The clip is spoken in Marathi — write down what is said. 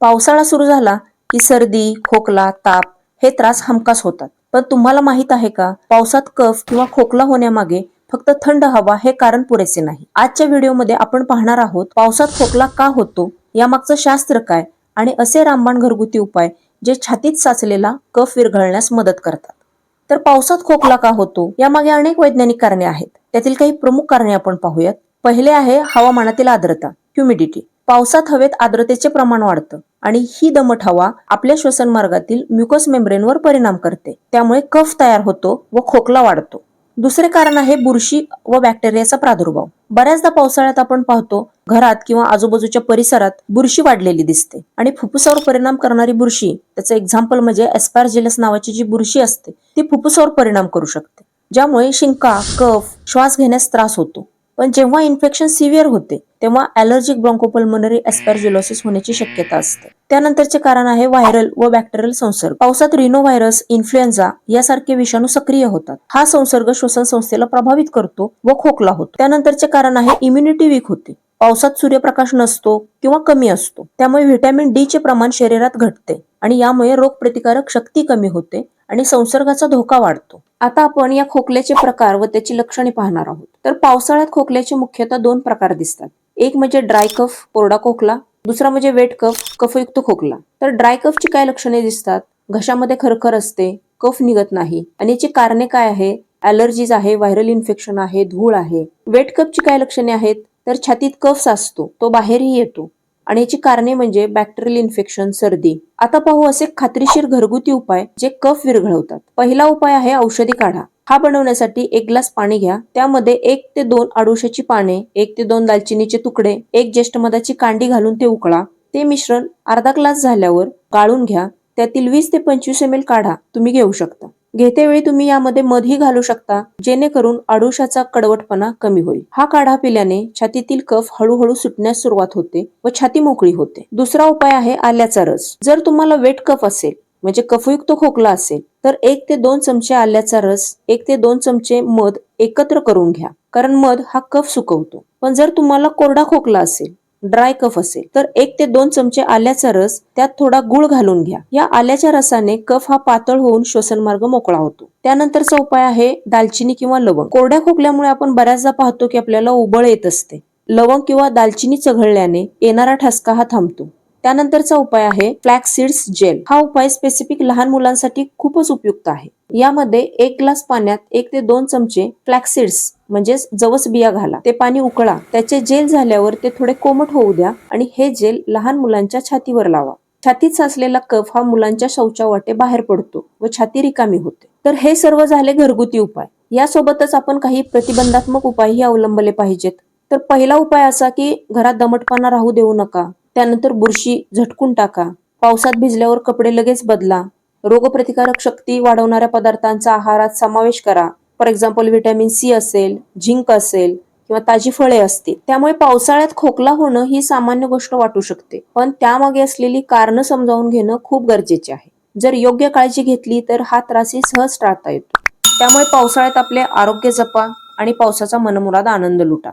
पावसाळा सुरू झाला की सर्दी खोकला ताप हे त्रास हमखास होतात. पण तुम्हाला माहीत आहे का पावसात कफ किंवा खोकला होण्यामागे फक्त थंड हवा हे कारण पुरेसे नाही. आजच्या व्हिडिओमध्ये आपण पाहणार आहोत पावसात खोकला का होतो यामागचं शास्त्र काय आणि असे रामबाण घरगुती उपाय जे छातीत साचलेला कफ विरघळण्यास मदत करतात. तर पावसात खोकला का होतो यामागे अनेक वैज्ञानिक कारणे आहेत. त्यातील काही प्रमुख कारणे आपण पाहूयात. पहिले आहे हवामानातील आर्द्रता ह्युमिडिटी पावसात हवेत आर्द्रतेचे प्रमाण वाढतं आणि ही दमट हवा आपल्या श्वसन मार्गातील म्युकस मेम्ब्रेनवर परिणाम करते. त्यामुळे कफ तयार होतो व खोकला वाढतो. दुसरे कारण आहे बुरशी व बॅक्टेरियाचा प्रादुर्भाव. बऱ्याचदा पावसाळ्यात आपण पाहतो घरात किंवा आजूबाजूच्या परिसरात बुरशी वाढलेली दिसते आणि फुफ्फुसावर परिणाम करणारी बुरशी त्याचं एक्झाम्पल म्हणजे एस्पार्जिलस नावाची जी बुरशी असते ती फुफ्फुसावर परिणाम करू शकते. ज्यामुळे शिंका कफ श्वास घेण्यास त्रास होतो. पण जेव्हा इन्फेक्शन सिव्हिअर होते तेव्हा अॅलर्जिक ब्रॉन्कोपल्मोनरी एस्पॅर्जिलोसिस होण्याची शक्यता असते. त्यानंतरचे कारण आहे व्हायरल व बॅक्टेरियल संसर्ग. पावसात रिनो व्हायरस इन्फ्लुएन्झा यासारखे विषाणू सक्रिय होतात. हा संसर्ग श्वसन संस्थेला प्रभावित करतो व खोकला होतो. त्यानंतरचे कारण आहे इम्युनिटी वीक होते. पावसात सूर्यप्रकाश नसतो किंवा कमी असतो. त्यामुळे व्हिटॅमिन डी चे प्रमाण शरीरात घटते आणि यामुळे रोगप्रतिकारक शक्ती कमी होते आणि संसर्गाचा धोका वाढतो. आता आपण या खोकल्याचे प्रकार व त्याची लक्षणे पाहणार आहोत. तर पावसाळ्यात खोकल्याचे मुख्यतः दोन प्रकार दिसतात. एक म्हणजे ड्राय कफ कोरडा खोकला. दुसरा म्हणजे वेट कफ कफयुक्त खोकला. तर ड्राय कफची काय लक्षणे दिसतात? घशामध्ये खरखर असते कफ निघत नाही. आणि याची कारणे काय आहे अलर्जीज आहे व्हायरल इन्फेक्शन आहे धूळ आहे. वेट कपची काय लक्षणे आहेत? तर छातीत कफ साचतो तो बाहेरही येतो. आणि याची कारणे म्हणजे बॅक्टेरियल इन्फेक्शन सर्दी. आता पाहू असे खात्रीशीर घरगुती उपाय जे कफ विरघळवतात. पहिला उपाय आहे औषधी काढा. हा बनवण्यासाठी एक ग्लास पाणी घ्या. त्यामध्ये एक ते दोन आडुशाची पाने एक ते दोन दालचिनीचे तुकडे एक ज्येष्ठ मधाची कांडी घालून ते उकळा. ते मिश्रण अर्धा ग्लास झाल्यावर गाळून घ्या. त्यातील वीस ते पंचवीस एम एल काढा. तुम्ही घेऊ शकता. घेतेवेळी तुम्ही यामध्ये मधही घालू शकता जेणेकरून आडुशाचा कडवटपणा कमी होईल. हा काढा पिल्याने छातीतील कफ हळूहळू सुटण्यास सुरुवात होते व छाती मोकळी होते. दुसरा उपाय आहे आल्याचा रस. जर तुम्हाला वेट कफ असेल म्हणजे कफयुक्त खोकला असेल तर एक ते दोन चमचे आल्याचा रस एक ते दोन चमचे मध एकत्र करून घ्या. कारण मध हा कफ सुकवतो. पण जर तुम्हाला कोरडा खोकला असेल ड्राय कफ असेल. तर एक ते दोन चमचे आल्याचा रस त्यात थोडा गुळ घालून घ्या. या आल्याच्या रसाने कफ हा पातळ होऊन श्वसन मार्ग मोकळा होतो. त्यानंतरचा उपाय आहे दालचिनी किंवा लवंग. कोरड्या खोकल्यामुळे आपण बऱ्याचदा पाहतो की आपल्याला उबळ येत असते. लवंग किंवा दालचिनी चघळल्याने येणारा ठसका हा थांबतो. त्यानंतरचा उपाय आहे फ्लॅक्स सीड्स जेल हा उपाय स्पेसिफिक लहान मुलांसाठी खूपच उपयुक्त आहे. यामध्ये एक ग्लास पाण्यात एक ते दोन चमचे फ्लॅक्स सीड्स म्हणजेच जवस बिया घाला. ते पाणी उकळा. त्याचे जेल झाल्यावर ते थोडे कोमट होऊ द्या आणि हे जेल लहान मुलांच्या छातीवर लावा. छातीत साचलेला कफ हा मुलांच्या शौचा वाटे बाहेर पडतो व छाती रिकामी होते. तर हे सर्व झाले घरगुती उपाय. यासोबतच आपण काही प्रतिबंधात्मक उपायही अवलंबले पाहिजेत. तर पहिला उपाय असा की घरात दमटपणा राहू देऊ नका. त्यानंतर बुरशी झटकून टाका. पावसात भिजल्यावर कपडे लगेच बदला. रोगप्रतिकारक शक्ती वाढवणाऱ्या पदार्थांचा आहारात समावेश करा. फॉर एक्झाम्पल व्हिटॅमिन सी असेल झिंक असेल किंवा ताजी फळे असतील. त्यामुळे पावसाळ्यात खोकला होणं ही सामान्य गोष्ट वाटू शकते. पण त्यामागे असलेली कारणं समजावून घेणं खूप गरजेचे आहे. जर योग्य काळजी घेतली तर हा त्रासही सहज टाळता येतो. त्यामुळे पावसाळ्यात आपले आरोग्य जपा आणि पावसाचा मनमुराद आनंद लुटा.